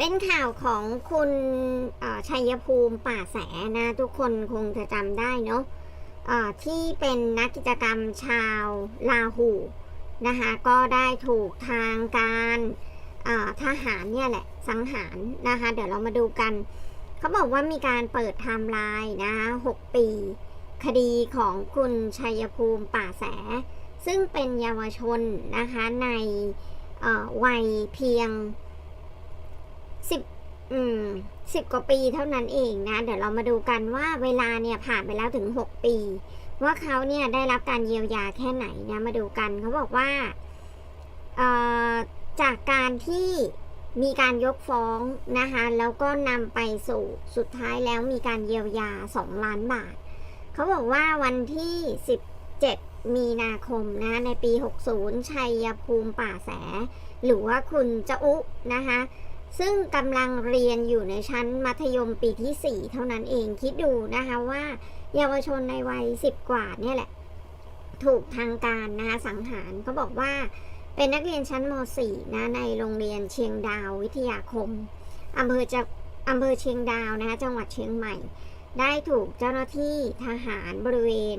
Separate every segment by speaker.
Speaker 1: เป็นข่าวของคุณชัยภูมิป่าแสนะ ทุกคนคงจะจำได้เนาะที่เป็นนักกิจกรรมชาวลาหูนะคะก็ได้ถูกทางการทหารเนี่ยแหละสังหารนะคะเดี๋ยวเรามาดูกัน เขาบอกว่ามีการเปิดไทม์ไลน์นะคะ6ปี คดีของคุณชัยภูมิป่าแส ซึ่งเป็นเยาวชนนะคะในวัยเพียง สิบอืมสิบกว่าปีเท่านั้นเองนะ เดี๋ยวเรามาดูกันว่าเวลาเนี่ยผ่านไปแล้วถึงหกปี ว่าเขาเนี่ยได้รับการเยียวยาแค่ไหนนะมาดูกันเขาบอกว่าเอ่อจากการที่มีการยกฟ้องนะคะแล้วก็นำไปสู่สุดท้ายแล้วมีการเยียวยา 2 ล้านบาท เขาบอกว่าวันที่ 17 มีนาคมนะในปี 60 ชัยภูมิป่าแส หรือว่าคุณจะอุนะคะ ซึ่งกำลังเรียนอยู่ในชั้นมัธยมปีที่ 4 เท่านั้นเองคิดดูนะคะว่า เยาวชนในวัย 10 กว่าเนี่ยแหละ ถูกทางการนะคะสังหารเขาบอกว่าเป็นนักเรียนชั้นม .4 นะในโรงเรียนเชียงดาววิทยาคมอำเภอจะอำเภอเชียงดาวนะคะจังหวัดเชียงใหม่ ได้ถูกเจ้าหน้าที่ทหารบริเวณ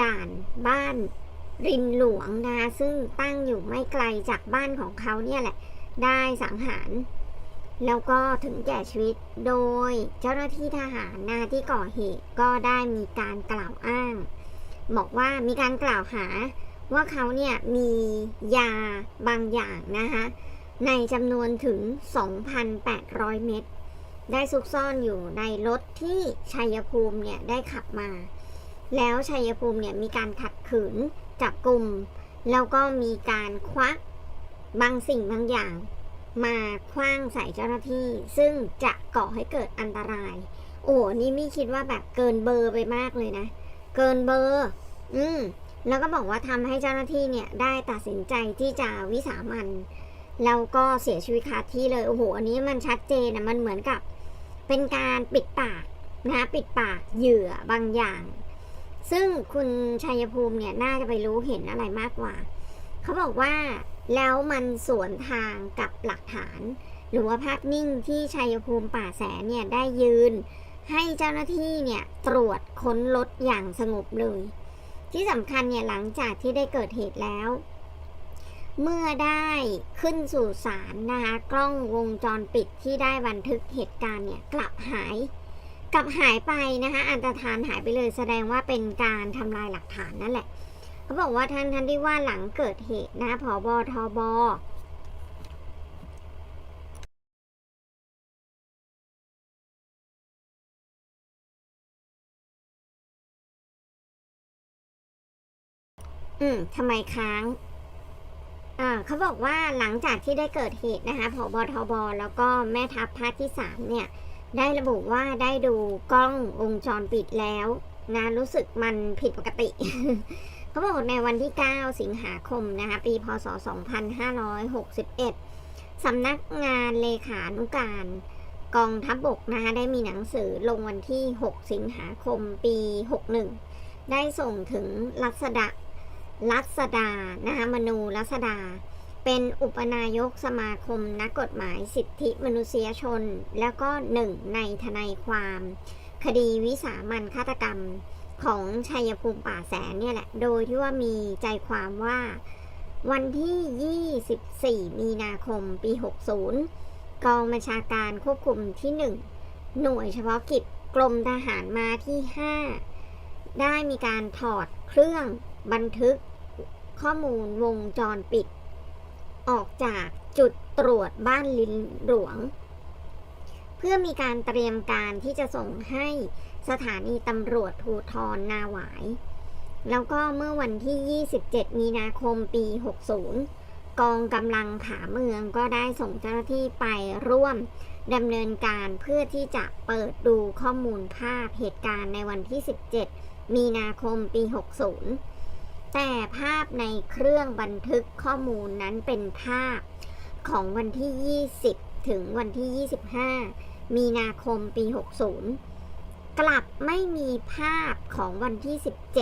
Speaker 1: ด่านบ้านรินหลวงนะคะซึ่งตั้งอยู่ไม่ไกลจากบ้านของเขาเนี่ยแหละ ได้สังหาร แล้วก็ถึงแก่ชีวิตโดยเจ้าหน้าที่ทหารนะที่ก่อเหตุก็ได้มีการกล่าวอ้าง บอกว่ามีการกล่าวหาว่าเขาเนี่ยมียาบางอย่างนะคะในจำนวนถึง 2,800 เม็ดได้ซุกซ่อนอยู่ในรถที่ชัยภูมิเนี่ยได้ขับมา แล้วชัยภูมิเนี่ยมีการขัดขืนจับกลุ่ม แล้วก็มีการควักบางสิ่งบางอย่าง มาคว้างใส่เจ้าหน้าที่ ซึ่งจะก่อให้เกิดอันตราย โอ้นี่มี่คิดว่าแบบเกินเบอร์ไปมากเลยนะ เกินเบอร์ อืมแล้วก็บอกว่าทำให้เจ้าหน้าที่เนี่ยได้ตัดสินใจที่จะวิสามันแล้วก็เสียชีวิตคาที่เลย โอ้โห อันนี้มันชัดเจนนะมันเหมือนกับเป็นการปิดปากนะปิดปากเหยื่อบางอย่าง ซึ่งคุณชัยภูมิเนี่ยน่าจะไปรู้เห็นอะไรมากกว่า เขาบอกว่า แล้วมันสวนทางกับหลักฐาน หรือว่าภาพนิ่งที่ชัยภูมิป่าแสนเนี่ยได้ยืน ให้เจ้าหน้าที่เนี่ยตรวจค้นรถอย่างสงบเลย ที่สำคัญเนี่ยหลังจากที่ได้เกิดเหตุแล้ว เมื่อได้ขึ้นสู่ศาลนะคะกล้องวงจรปิดที่ได้บันทึกเหตุการณ์เนี่ยกลับหายกลับหายไปนะคะอันตรธานหายไปเลยแสดงว่าเป็นการทำลายหลักฐานนั่นแหละ เขาบอกว่าท่านท่านที่ว่าหลังเกิดเหตุนะผอบอทบอืมทำไมค้างอ่าเขาบอกว่าหลังจากที่ได้เกิดเหตุนะคะผบทบ แล้วก็แม่ทัพภาคที่สามเนี่ย ได้ระบุว่าได้ดูกล้องวงจรปิดแล้วนะรู้สึกมันผิดปกติ เขาบอกในวันที่ 9 สิงหาคมนะคะปีพศ 2561 สำนักงานเลขานุการกองทัพบบกนะคะได้มีหนังสือลงวันที่ 6 สิงหาคมปี 61 ได้ส่งถึงรัศดารัศดานะคะมนูรัศดา เป็นอุปนายกสมาคมนักกฎหมายสิทธิมนุษยชน แล้วก็หนึ่งในทนายความ คดีวิสามันฆาตกรรม ของชัยภูมิป่าแสนเนี่ยแหละ โดยที่ว่ามีใจความว่าวันที่ 24 มีนาคม ปี 60 กองบัญชาการควบคุมที่ 1 หน่วยเฉพาะกิจกรมทหารมาที่ 5 ได้มีการถอดเครื่องบันทึกข้อมูลวงจรปิด ออกจากจุดตรวจบ้านลินหลวง เพื่อมีการเตรียมการที่จะส่งให้ สถานีตำรวจภูทรนาหวาย แล้วก็เมื่อวันที่ 27 มีนาคมปี 60 กองกำลังผาเมืองก็ได้ส่งเจ้าหน้าที่ไปร่วมดำเนินการเพื่อที่จะเปิดดูข้อมูลภาพเหตุการณ์ในวันที่ 17 มีนาคมปี 60 แต่ภาพในเครื่องบันทึกข้อมูลนั้นเป็นภาพของวันที่ 20 ถึงวันที่ 25 มีนาคมปี 60 กลับไม่มีภาพของวันที่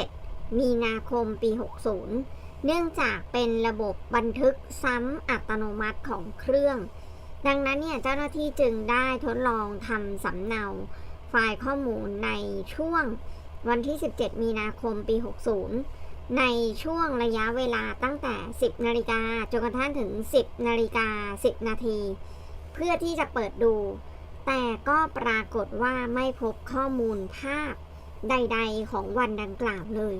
Speaker 1: 17 มีนาคมปี 60 เนื่องจากเป็นระบบบันทึกซ้ำอัตโนมัติของเครื่อง ดังนั้นเนี่ยเจ้าหน้าที่จึงได้ทดลองทำสำเนาไฟล์ข้อมูลในช่วงวันที่ 17 มีนาคมปี 60 ในช่วงระยะเวลาตั้งแต่ 10 นาฬิกาจนกระทั่งถึง 10 นาฬิกา 10 นาที เพื่อที่จะเปิดดู แต่ก็ปรากฏว่าไม่พบข้อมูลภาพใด ๆ ของวันดังกล่าวเลย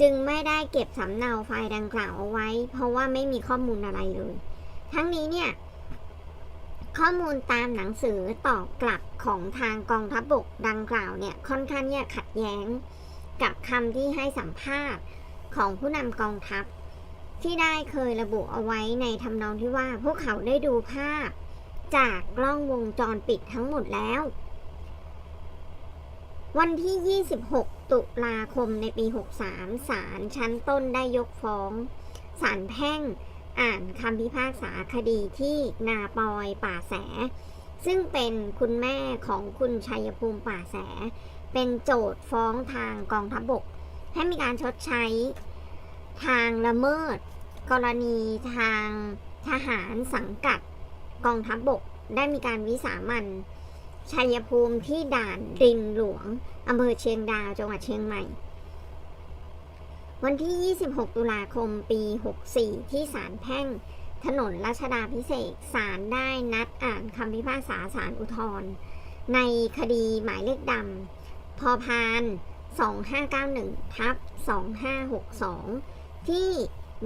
Speaker 1: จึงไม่ได้เก็บสำเนาไฟล์ดังกล่าวเอาไว้ เพราะว่าไม่มีข้อมูลอะไรเลย ทั้งนี้เนี่ยข้อมูลตามหนังสือตอบกลับของทางกองทัพบกดังกล่าวเนี่ยค่อนข้างเนี่ยขัดแย้งกับคำที่ให้สัมภาษณ์ของผู้นำกองทัพ ที่ได้เคยระบุเอาไว้ในทำนองที่ว่าพวกเขาได้ดูภาพ จากกล้องวงจรปิดทั้งหมดแล้ว วันที่ 26 ตุลาคมในปี 63 ศาลชั้นต้นได้ยกฟ้อง ศาลแพ่งอ่านคำพิพากษาคดีที่นาปอยป่าแส ซึ่งเป็นคุณแม่ของคุณชัยภูมิป่าแส เป็นโจทย์ฟ้องทางกองทัพบกให้มีการชดใช้ทางละเมิด กรณีทางทหารสังกัด กองทัพบกได้มีการวิสามันชัยภูมิที่ด่านริมหลวงอำเภอเชียงดาวจังหวัดเชียงใหม่ วันที่ 26 ตุลาคมปี 64 ที่ศาลแพ่ง ถนนรัชดาพิเศษศาลได้นัดอ่านคำพิพากษาศาลอุทธรณ์ในคดีหมายเลขดำพอพาน 2591 ทับ 2562 ที่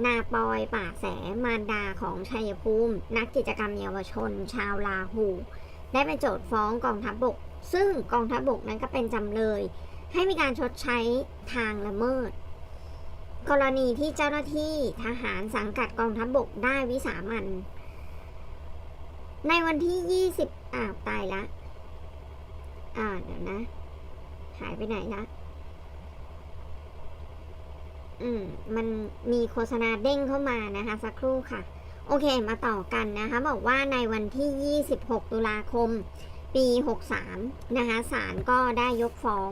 Speaker 1: นาปอยป่าแสมารดาของชัยภูมิ นักกิจกรรมเยาวชน ชาวลาหู ได้เป็นโจทย์ฟ้องกองทัพบบก ซึ่งกองทัพบบกนั้นก็เป็นจำเลย ให้มีการชดใช้ทางละเมิด กรณีที่เจ้าหน้าที่ทหารสังกัดกองทัพบบกได้วิสามันในวันที่ 20อ่าว ตายละ อ่า เดี๋ยวนะ หายไปไหนละ อืมมันมีโฆษณาเด้งเข้ามานะคะ สักครู่ค่ะ โอเคมาต่อกันนะคะ บอกว่าในวันที่ 26 ตุลาคม ปี 63 นะคะศาลก็ได้ยกฟ้อง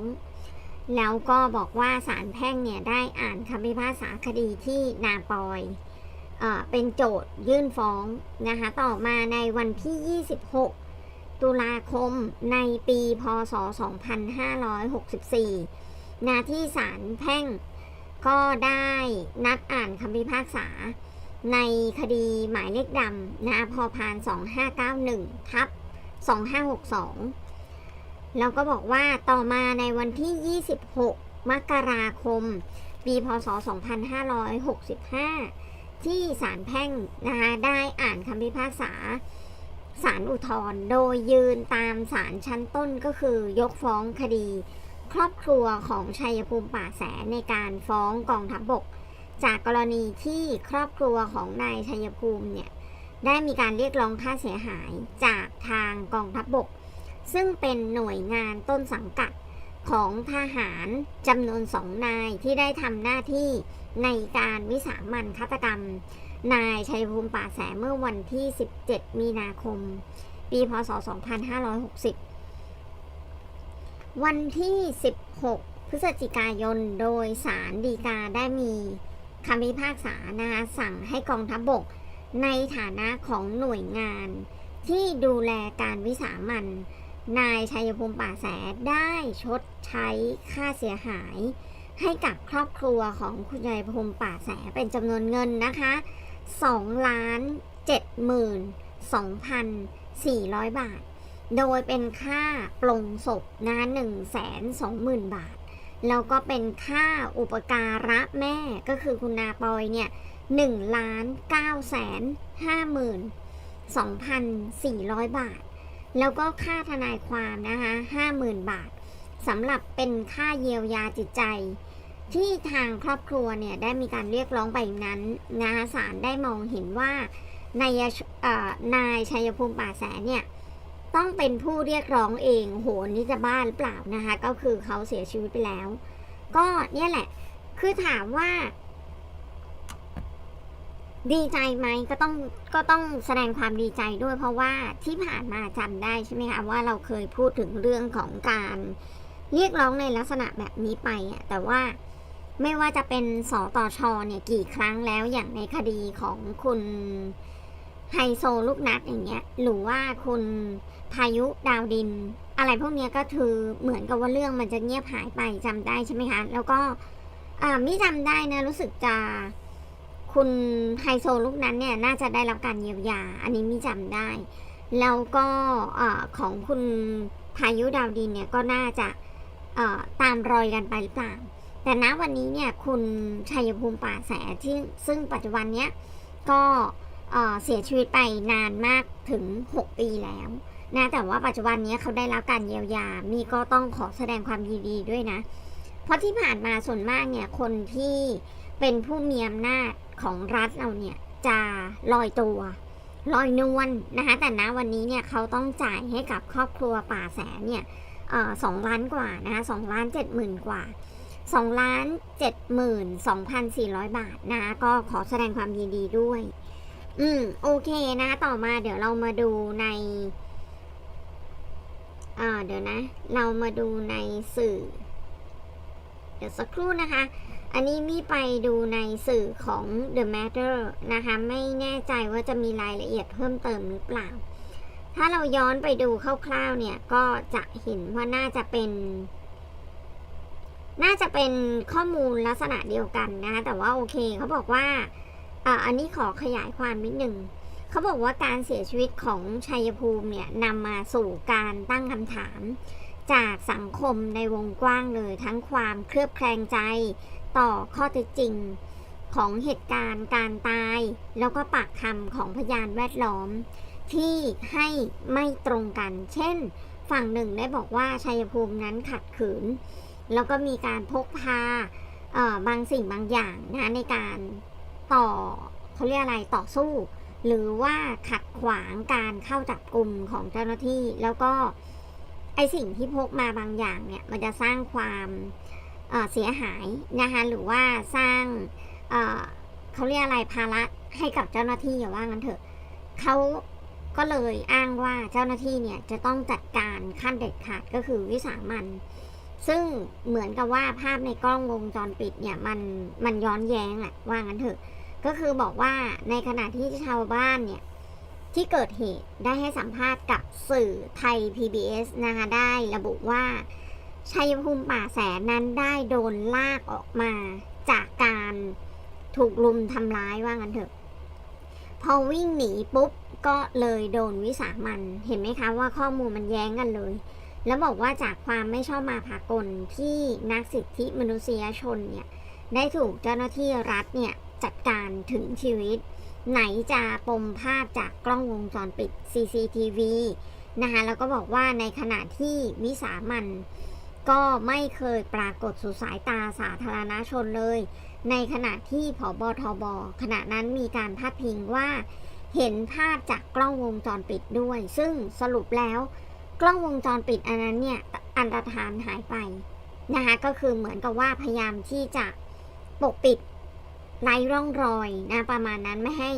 Speaker 1: แล้วก็บอกว่าศาลแพ่งเนี่ยได้อ่านคำพิพากษาคดีที่นาปอยเออเป็นโจทยื่นฟ้องนะคะ ต่อมาในวันที่ 26 ตุลาคมในปี พศ 2564นาที่ศาลแพ่ง ก็ได้นัดอ่านคำพิพากษา ในคดีหมายเลขดำนะพอพาน 2591 ทับ 2562 แล้วก็บอกว่าต่อมาในวันที่ 26 มกราคม ปีพศ 2565 ที่ศาลแพ่งนะคะได้อ่านคำพิพากษาศาลอุทธรณ์โดยยืนตามศาลชั้นต้นก็คือยกฟ้องคดี ครอบครัวของชัยภูมิป่าแสนในการฟ้องกองทัพบบก จากกรณีที่ครอบครัวของนายชัยภูมิเนี่ยได้มีการเรียกร้องค่าเสียหายจากทางกองทัพบบก ซึ่งเป็นหน่วยงานต้นสังกัดของทหารจำนวนสองนายที่ได้ทำหน้าที่ในการวิสามันฆาตกรรม นายชัยภูมิป่าแสเมื่อวันที่ 17 มีนาคม ปี พศ 2560 วันที่ 16 พฤศจิกายน โดยสารดีกาได้มีคำพิพากษานะคะสั่งให้กองทัพบบก ในฐานะของหน่วยงาน ที่ดูแลการวิสามันนายชัยภูมิป่าแสได้ชดใช้ค่าเสียหาย ให้กับครอบครัวของคุณชัยภูมิป่าแสเป็นจำนวนเงินนะคะ2ล้าน7หมื่น2,400 บาท โดยเป็นค่าปลงศพนะ1แสน20,000บาท แล้วก็เป็นค่าอุปการะแม่ก็คือคุณนาปอยเนี่ย1ล้าน9แสน5หมื่น2,400บาท แล้วก็ค่าทนายความนะคะ50,000บาทสำหรับเป็นค่าเยียวยาจิตใจ ที่ทางครอบครัวเนี่ยได้มีการเรียกร้องไปนั้นนะคะศาลได้มองเห็นว่านายนายชัยภูมิป่าแสนเนี่ย ต้องเป็นผู้เรียกร้องเองโหนี่จะบ้าหรือเปล่านะคะ ก็คือเขาเสียชีวิตไปแล้ว ก็เนี่ยแหละ คือถามว่า ดีใจไหมก็ต้องก็ต้องแสดงความดีใจด้วยเพราะว่าที่ผ่านมาจำได้ใช่ไหมคะว่าเราเคยพูดถึงเรื่องของการเรียกร้องในลักษณะแบบนี้ไปอะแต่ว่าไม่ว่าจะเป็นสตชเนี่ยกี่ครั้งแล้วอย่างในคดีของคุณ ไฮโซลูกนัดอย่างเงี้ยหรือว่าคุณพายุดาวดิน อะไรพวกเนี้ยก็คือเหมือนกับว่าเรื่องมันจะเงียบหายไปจำได้ใช่ไหมคะ แล้วก็อ่ามิจำได้นะรู้สึกจะคุณไฮโซลูกนั้นเนี่ยน่าจะได้รับการเยียวยา อันนี้มิจำได้ แล้วก็อ่าของคุณพายุดาวดินเนี่ยก็น่าจะอ่าตามรอยกันไปหรือเปล่าแต่ณวันนี้เนี่ยคุณชัยภูมิป่าแสที่ซึ่งปัจจุบันเนี้ยก็ เสียชีวิตไปนานมากถึง 6 ปีแล้วนะแต่ว่าปัจจุบันนี้เขาได้รับการเยียวยา มีก็ต้องขอแสดงความยินดีด้วยนะ เพราะที่ผ่านมาส่วนมากเนี่ยคนที่เป็นผู้มีอำนาจของรัฐเราเนี่ยจะลอยตัวลอยนวลนะคะแต่ณวันนี้เนี่ยเขาต้องจ่ายให้กับครอบครัวป่าแสนเนี่ยสองล้านกว่านะคะสองล้านเจ็ดหมื่นกว่าสองล้านเจ็ดหมื่นสองพันสี่ร้อยบาทนะคะก็ขอแสดงความยินดีด้วย อืม โอเคนะ ต่อมาเดี๋ยวเรามาดูในอ่าเดี๋ยวนะ เรามาดูในสื่อ เดี๋ยวสักครู่นะคะ อันนี้มีไปดูในสื่อของ The Matter นะคะ ไม่แน่ใจว่าจะมีรายละเอียดเพิ่มเติมหรือเปล่า ถ้าเราย้อนไปดูคร่าวๆเนี่ย ก็จะเห็นว่าน่าจะเป็น น่าจะเป็นข้อมูลลักษณะเดียวกันนะคะแต่ว่าโอเคเขาบอกว่า อ่าอันนี้ขอขยายความนิดหนึ่งเขาบอกว่าการเสียชีวิตของชัยภูมิเนี่ยนำมาสู่การตั้งคำถาม จากสังคมในวงกว้างเลยทั้งความเคลือบแคลงใจต่อข้อเท็จจริงของเหตุการณ์การตาย แล้วก็ปากคำของพยานแวดล้อม ที่ให้ไม่ตรงกัน เช่น ฝั่งหนึ่งได้บอกว่าชัยภูมินั้นขัดขืน แล้วก็มีการพกพาบางสิ่งบางอย่างนะในการ ต่อเขาเรียกอะไรต่อสู้ หรือว่าขัดขวางการเข้าจับกลุ่มของเจ้าหน้าที่ แล้วก็ไอสิ่งที่พกมาบางอย่างเนี่ยมันจะสร้างความเเสียหายนะคะหรือว่าสร้างเเขาเรียกอะไรภาระให้กับเจ้าหน้าที่อย่าว่างั้นเถอะเขาก็เลยอ้างว่าเจ้าหน้าที่เนี่ยจะต้องจัดการขั้นเด็ดขาดก็คือวิสามัน ซึ่งเหมือนกับว่าภาพในกล้องวงจรปิดเนี่ยมันมันย้อนแย้งแหละว่างั้นเถอะ ก็คือบอกว่าในขณะที่ชาวบ้านเนี่ย ที่เกิดเหตุได้ให้สัมภาษณ์กับสื่อไทย PBS นะคะได้ระบุว่าชัยภูมิป่าแสนนั้นได้โดนลากออกมาจากการถูกลุมทำร้ายว่างั้นเถอะ พอวิ่งหนีปุ๊บก็เลยโดนวิสามันเห็นไหมคะว่าข้อมูลมันแย้งกันเลย แล้วบอกว่าจากความไม่ชอบมาพากลที่นักสิทธิมนุษยชนเนี่ย ได้ถูกเจ้าหน้าที่รัฐเนี่ย จัดการถึงชีวิต ไหนจะปมภาพจากกล้องวงจรปิด CCTV นะคะแล้วก็บอกว่าในขณะที่วิสามันก็ไม่เคยปรากฏสู่สายตาสาธารณชนเลย ในขณะที่ผบทบขณะนั้นมีการพาดพิงว่า เห็นภาพจากกล้องวงจรปิดด้วย ซึ่งสรุปแล้วกล้องวงจรปิดอันนั้นเนี่ยอันตรธานหายไปนะคะก็คือเหมือนกับว่าพยายามที่จะปกปิด ไร้ร่องรอยนะประมาณนั้นไม่ให้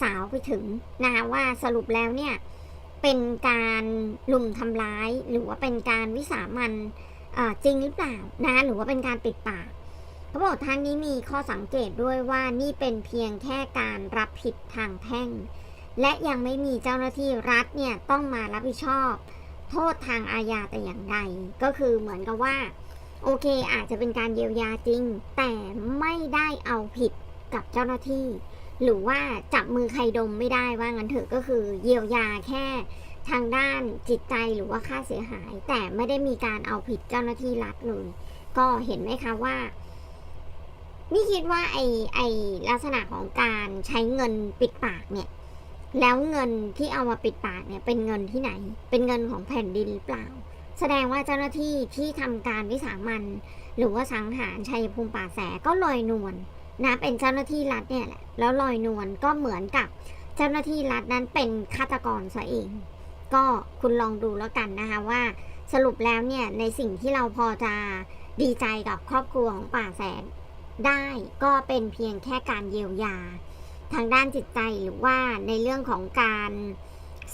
Speaker 1: สาวไปถึงนะคะว่าสรุปแล้วเนี่ยเป็นการลุมทำร้าย หรือว่าเป็นการวิสามันจริงหรือเปล่านะหรือว่าเป็นการปิดปากเขาบอกทานนี้มีข้อสังเกตด้วยว่านี่เป็นเพียงแค่การรับผิดทางแพ่ง และยังไม่มีเจ้าหน้าที่รัฐเนี่ยต้องมารับผิดชอบ โทษทางอาญาแต่อย่างใดก็คือเหมือนกับว่า โอเคอาจจะเป็นการเยียวยาจริง แต่ไม่ได้เอาผิดกับเจ้าหน้าที่ หรือว่าจับมือใครดมไม่ได้ว่างั้นเถอะก็คือเยียวยาแค่ทางด้านจิตใจหรือว่าค่าเสียหาย แต่ไม่ได้มีการเอาผิดเจ้าหน้าที่รัฐเลย ก็เห็นไหมคะว่านี่คิดว่าไอไอลักษณะของการใช้เงินปิดปากเนี่ย แล้วเงินที่เอามาปิดปากเนี่ย เป็นเงินที่ไหน เป็นเงินของแผ่นดินหรือเปล่า แสดงว่าเจ้าหน้าที่ที่ทำการวิสามันหรือว่าสังหารชัยภูมิป่าแสก็ลอยนวลนะเป็นเจ้าหน้าที่รัฐเนี่ยแหละแล้วลอยนวลก็เหมือนกับเจ้าหน้าที่รัฐนั้นเป็นฆาตกรซะเอง ก็คุณลองดูแล้วกันนะคะว่า สรุปแล้วเนี่ยในสิ่งที่เราพอจะดีใจกับครอบครัวของป่าแสนได้ก็เป็นเพียงแค่การเยียวยา ทางด้านจิตใจหรือว่าในเรื่องของการ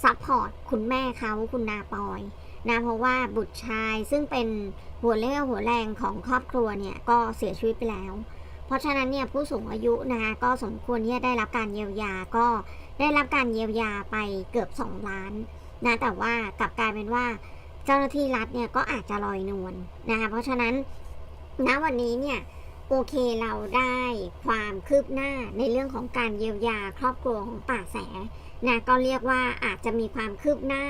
Speaker 1: ซัพพอร์ตคุณแม่เขาคุณนาปอย นะเพราะว่าบุตรชายซึ่งเป็นหัวเรี่ยวหัวแรงของครอบครัวเนี่ยก็เสียชีวิตไปแล้ว เพราะฉะนั้นเนี่ยผู้สูงอายุนะคะก็สมควรที่จะได้รับการเยียวยาก็ได้รับการเยียวยาไปเกือบ 2 ล้านนะแต่ว่ากลับกลายเป็นว่าเจ้าหน้าที่รัฐเนี่ยก็อาจจะลอยนวลนะคะเพราะฉะนั้นณวันนี้เนี่ยโอเคเราได้ความคืบหน้าในเรื่องของการเยียวยาครอบครัวของป่าแสนะก็เรียกว่าอาจจะมีความคืบหน้า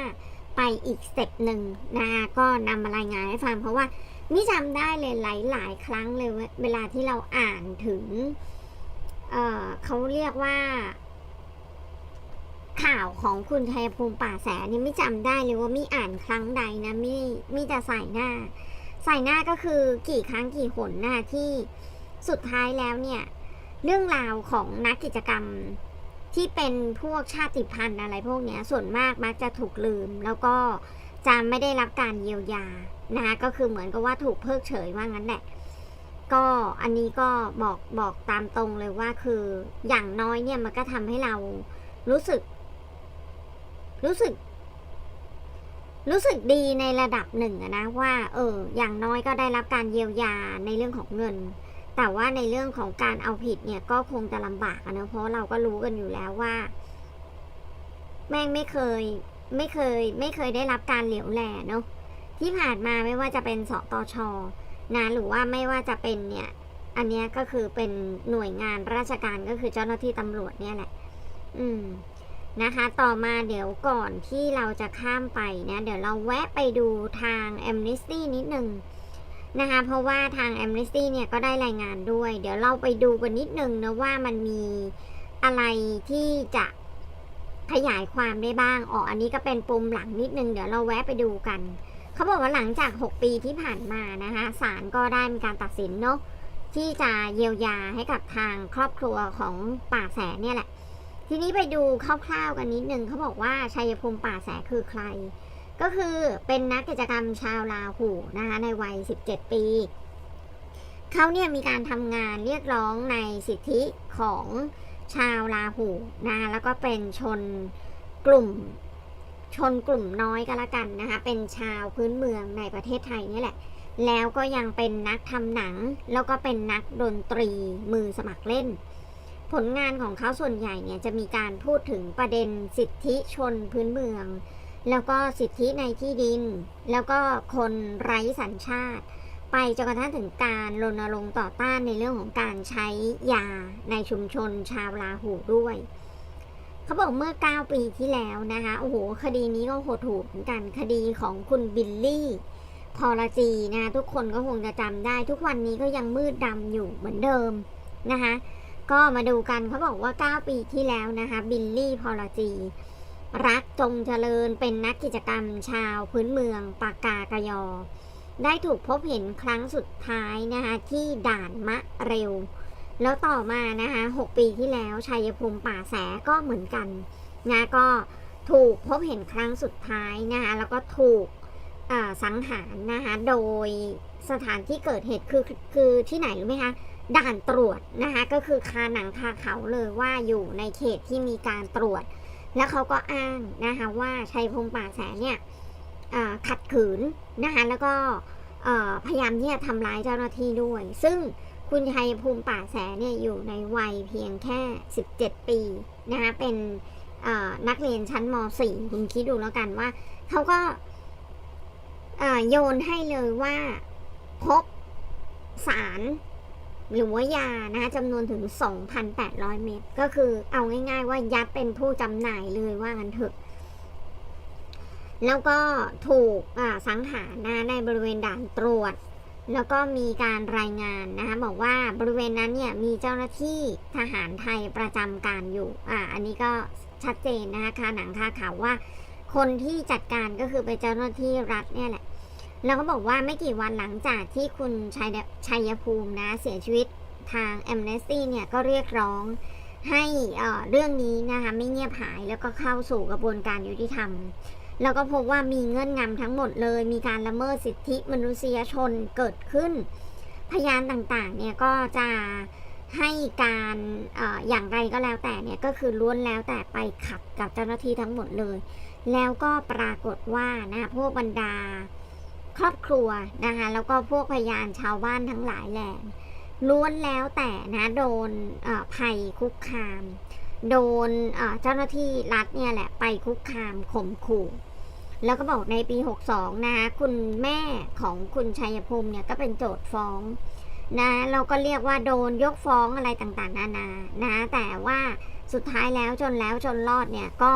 Speaker 1: ไปอีกสเต็ปหนึ่งนะคะก็นำมารายงานให้ฟังเพราะว่านี่จำได้เลยหลาย ๆ ครั้งเลยเวลาที่เราอ่านถึงเเขาเรียกว่า ข่าวของคุณชัยภูมิป่าแสนี่ไม่จำได้เลยว่ามีอ่านครั้งใดนะมีมีแต่ใส่หน้า ใส่หน้าก็คือกี่ครั้งกี่หนหน้าที่สุดท้ายแล้วเนี่ย เรื่องราวของนักกิจกรรม ที่เป็นพวกชาติพันธุ์อะไรพวกเนี้ยส่วนมากมักจะถูกลืม แล้วก็จะไม่ได้รับการเยียวยานะคะก็คือเหมือนกับว่าถูกเพิกเฉยว่างั้นแหละก็อันนี้ก็บอกบอกตามตรงเลยว่าคืออย่างน้อยเนี่ยมันก็ทำให้เรารู้สึก รู้สึก รู้สึกดีในระดับหนึ่งนะว่า เออ อย่างน้อยก็ได้รับการเยียวยาในเรื่องของเงิน แต่ว่าในเรื่องของการเอาผิดเนี่ยก็คงจะลำบากอะนะ เพราะเราก็รู้กันอยู่แล้วว่า แม่งไม่เคย ไม่เคย ไม่เคยได้รับการเหลียวแลเนาะที่ผ่านมาไม่ว่าจะเป็นสตชนะหรือว่าไม่ว่าจะเป็นเนี่ย อันนี้ก็คือเป็นหน่วยงานราชการก็คือเจ้าหน้าที่ตำรวจเนี่ยแหละ อืมนะคะ ต่อมาเดี๋ยวก่อนที่เราจะข้ามไปเนี่ยเดี๋ยวเราแวะไปดูทาง Amnesty นิดนึง นะคะเพราะว่าทาง Amnesty เนี่ยก็ได้รายงานด้วย เดี๋ยวเราไปดูกันนิดนึงนะว่ามันมีอะไรที่จะขยายความได้บ้างอ๋ออันนี้ก็เป็นปุ่มหลังนิดนึง เดี๋ยวเราแวะไปดูกัน เขาบอกว่าหลังจาก 6 ปีที่ผ่านมานะคะศาลก็ได้มีการตัดสินเนาะที่จะเยียวยาให้กับทางครอบครัวของป่าแสนเนี่ยแหละ ทีนี้ไปดูคร่าวๆกันนิดนึงเขาบอกว่าชัยภูมิป่าแสคือใคร ก็คือเป็นนักกิจกรรมชาวลาหูนะคะในวัย 17 ปี เขาเนี่ยมีการทำงานเรียกร้องในสิทธิของชาวลาหูนะแล้วก็เป็นชนกลุ่มชนกลุ่มน้อยก็แล้วกันนะคะ เป็นชาวพื้นเมืองในประเทศไทยนี่แหละ แล้วก็ยังเป็นนักทำหนัง แล้วก็เป็นนักดนตรีมือสมัครเล่น ผลงานของเขาส่วนใหญ่เนี่ยจะมีการพูดถึงประเด็นสิทธิชนพื้นเมือง แล้วก็สิทธิในที่ดิน แล้วก็คนไร้สัญชาติ ไปจนกระทั่งถึงการรณรงค์ต่อต้านในเรื่องของการใช้ยาในชุมชนชาวลาหูด้วยเขาบอกเมื่อ 9 ปีที่แล้วนะคะ โอ้โห คดีนี้ก็โหดหูเหมือนกัน คดีของคุณบิลลี่พอลจีนะทุกคนก็คงจะจำได้ ทุกวันนี้ก็ยังมืดดำอยู่เหมือนเดิมนะคะ ก็มาดูกันเขาบอกว่า 9 ปีที่แล้วนะคะ บิลลี่พอลจี รักจงเจริญเป็นนักกิจกรรมชาวพื้นเมืองปากกากยอ ได้ถูกพบเห็นครั้งสุดท้ายนะคะที่ด่านมะเร็ว แล้วต่อมานะคะ6ปีที่แล้วชัยภูมิป่าแสก็เหมือนกันนะก็ถูกพบเห็นครั้งสุดท้ายนะคะแล้วก็ถูกสังหารนะคะโดยสถานที่เกิดเหตุคือคือที่ไหนรู้ไหมคะด่านตรวจนะคะก็คือคาหนังคาเขาเลยว่าอยู่ในเขตที่มีการตรวจ แล้วเขาก็อ้างนะคะว่าชัยพงษ์ป่าแสนเนี่ยขัดขืนนะคะแล้วก็พยายามที่จะทำร้ายเจ้าหน้าที่ด้วย ซึ่งคุณชัยภูมิป่าแสเนี่ยอยู่ในวัยเพียงแค่ 17 ปีนะคะเป็นนักเรียนชั้นม .4 คุณคิดดูแล้วกันว่าเขาก็โยนให้เลยว่าพบสาร หรือว่ายานะคะจำนวนถึง 2,800 เม็ดก็คือเอาง่ายๆว่ายัดเป็นผู้จำหน่ายเลยว่างั้นเถอะแล้วก็ถูกสังหารนะในบริเวณด่านตรวจ แล้วก็มีการรายงานนะคะบอกว่าบริเวณนั้นเนี่ยมีเจ้าหน้าที่ทหารไทยประจำการอยู่อ่าอันนี้ก็ชัดเจนนะคะคาหนังคาข่าวว่า คนที่จัดการก็คือเป็นเจ้าหน้าที่รัฐเนี่ยแหละ แล้วก็บอกว่าไม่กี่วันหลังจากที่คุณชัยชัยภูมินะเสียชีวิตทาง a อ n e s t y เนี่ยก็เรียกร้องให้เรื่องนี้นะคะไม่เงียบหายแล้วก็เข้าสู่กระบวนการยุติธรรม แล้วก็พบว่ามีเงื่อนงำทั้งหมดเลย มีการละเมิดสิทธิมนุษยชนเกิดขึ้น พยานต่างๆเนี่ยก็จะให้การอออย่างไรก็แล้วแต่เนี่ยก็คือล้วนแล้วแต่ไปขัดกับเจ้าหน้าที่ทั้งหมดเลย แล้วก็ปรากฏว่านะพวกบรรดา ครอบครัวนะคะแล้วก็พวกพยานชาวบ้านทั้งหลายแหล่ล้วนแล้วแต่นะโดนภัยคุกคาม โดนเจ้าหน้าที่รัฐเนี่ยแหละไปคุกคามข่มขู่แล้วก็บอกในปี 62 นะคะคุณแม่ของคุณชัยภูมิเนี่ยก็เป็นโจทย์ฟ้องนะเราก็เรียกว่าโดนยกฟ้องอะไรต่างๆ นานานะแต่ว่าสุดท้ายแล้วจนแล้วจนรอดเนี่ยก็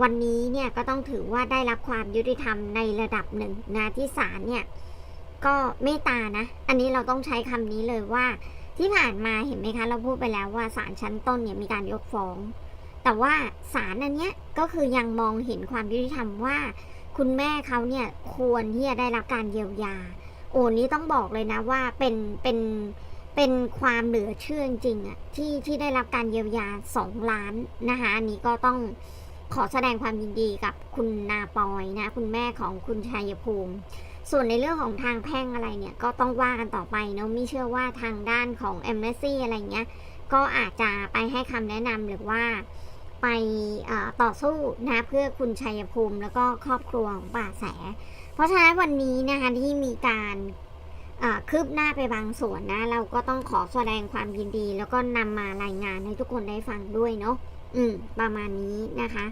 Speaker 1: วันนี้เนี่ยก็ต้องถือว่าได้รับความยุติธรรมในระดับหนึ่งนะที่ศาลเนี่ยก็เมตานะ อันนี้เราต้องใช้คำนี้เลยว่า ที่ผ่านมาเห็นไหมคะ เราพูดไปแล้วว่าศาลชั้นต้นเนี่ยมีการยกฟ้อง แต่ว่าศาลอันเนี้ยก็คือยังมองเห็นความยุติธรรมว่า คุณแม่เขาเนี่ยควรที่จะได้รับการเยียวยา โอ้นี้ต้องบอกเลยนะว่าเป็นเป็นเป็นความเหลือเชื่อจริงอะที่ที่ได้รับการเยียวยาสองล้านนะคะอันนี้ก็ต้อง ขอแสดงความยินดีกับคุณนาปอยนะ คุณแม่ของคุณชัยภูมิ ส่วนในเรื่องของทางแพ่งอะไรเนี่ย ก็ต้องว่ากันต่อไปเนาะม่เชื่อว่าทางด้านของแอมเนซี่อะไรเงี้ย ก็อาจจะไปให้คำแนะนำหรือว่าไปต่อสู้นะเพื่อคุณชัยภูมิแล้วก็ครอบครัวของป่าแส เพราะฉะนั้นวันนี้นะคะที่มีการคืบหน้าไปบางส่วนนะ เราก็ต้องขอแสดงความยินดี แล้วก็นำมารายงานให้ทุกคนได้ฟังด้วยเนาะ อืมประมาณนี้นะคะ